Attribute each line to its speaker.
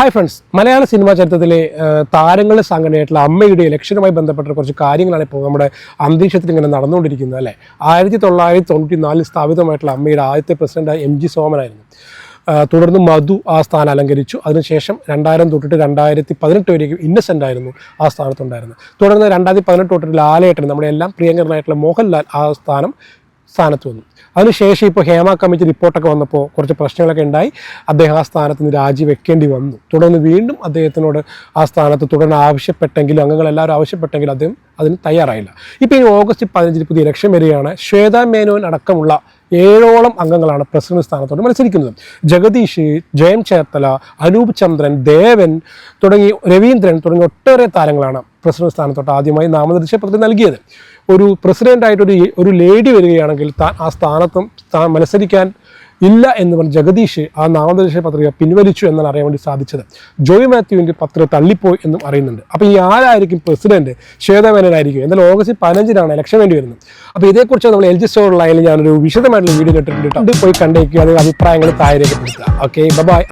Speaker 1: Hi friends മലയാള cinema ചരിത്രത്തിലെ താരങ്ങളുടെ സംഘടനയായിട്ടുള്ള അമ്മയുടെ ഇലക്ഷനുമായി ബന്ധപ്പെട്ട കുറച്ച് കാര്യങ്ങളാണ് ഇപ്പോൾ നമ്മുടെ അന്തരീക്ഷത്തിൽ ഇങ്ങനെ നടന്നുകൊണ്ടിരിക്കുന്നത് അല്ലേ? ആയിരത്തി തൊള്ളായിരത്തി തൊണ്ണൂറ്റി നാലിൽ സ്ഥാപിതമായിട്ടുള്ള അമ്മയുടെ ആദ്യത്തെ പ്രസിഡന്റ് എം ജി സോമനായിരുന്നു. തുടർന്ന് മധു ആ സ്ഥാനം അലങ്കരിച്ചു. അതിനുശേഷം രണ്ടായിരം തൊട്ടിട്ട് രണ്ടായിരത്തി പതിനെട്ട് വരെയും ഇന്നസെന്റ് ആയിരുന്നു ആ സ്ഥാനത്തുണ്ടായിരുന്നത്. തുടർന്ന് രണ്ടായിരത്തി പതിനെട്ട് തൊട്ടിട്ട് ലാലേട്ടൻ നമ്മുടെ എല്ലാം പ്രിയങ്കരനായിട്ടുള്ള മോഹൻലാൽ ആ സ്ഥാനം സ്ഥാനത്ത് വന്നു. അതിനുശേഷം ഇപ്പോൾ ഹേമ കമ്മിറ്റി റിപ്പോർട്ടൊക്കെ വന്നപ്പോൾ കുറച്ച് പ്രശ്നങ്ങളൊക്കെ ഉണ്ടായി. അദ്ദേഹം ആ സ്ഥാനത്ത് നിന്ന് രാജിവെക്കേണ്ടി വന്നു. തുടർന്ന് വീണ്ടും അദ്ദേഹത്തിനോട് ആ സ്ഥാനത്ത് തുടർന്ന് ആവശ്യപ്പെട്ടെങ്കിലും അംഗങ്ങളെല്ലാവരും ആവശ്യപ്പെട്ടെങ്കിലും അദ്ദേഹം അതിന് തയ്യാറായില്ല. ഇപ്പോൾ ഈ ഓഗസ്റ്റ് പതിനഞ്ചിന് പുതിയ ഇലക്ഷൻ വരികയാണ്. ശ്വേതാ മേനോൻ അടക്കമുള്ള ഏഴോളം അംഗങ്ങളാണ് പ്രസിഡന്റ് സ്ഥാനത്തോട് മത്സരിക്കുന്നത്. ജഗദീഷ് ജയം ചേർത്തല അനൂപ് ചന്ദ്രൻ ദേവൻ തുടങ്ങി രവീന്ദ്രൻ തുടങ്ങിയ ഒട്ടേറെ താരങ്ങളാണ് പ്രസിഡന്റ് സ്ഥാനത്തോട്ട് ആദ്യമായി നാമനിർദ്ദേശ പത്രിക നൽകിയത്. ഒരു പ്രസിഡന്റായിട്ട് ഒരു ലേഡി വരികയാണെങ്കിൽ താൻ ആ സ്ഥാനത്തും താൻ മത്സരിക്കാൻ ഇല്ല എന്ന് പറഞ്ഞ് ജഗദീഷ് ആ നാമനിർദ്ദേശ പത്രിക പിൻവലിച്ചു എന്നാണ് അറിയാൻ വേണ്ടി സാധിച്ചത്. ജോയ് മാത്യുവിന്റെ പത്രിക തള്ളിപ്പോയി എന്നും അറിയുന്നുണ്ട്. അപ്പോൾ ഈ ആരായിരിക്കും പ്രസിഡന്റ്? ശ്വേതമേനനായിരിക്കും. എന്തായാലും ഓഗസ്റ്റ് പതിനഞ്ചിനാണ് ഇലക്ഷൻ വേണ്ടി വരുന്നത്. അപ്പോൾ ഇതേക്കുറിച്ച് നമ്മൾ എൽ ജി സ്റ്റോറിലായാലും ഞാനൊരു വിശദമായിട്ടുള്ള വീഡിയോ ഇട്ടിട്ടുണ്ട്. പോയി കണ്ടേക്കുക അതിൽ അഭിപ്രായങ്ങൾ താഴെ രേഖപ്പെടുത്തുക. Okay bye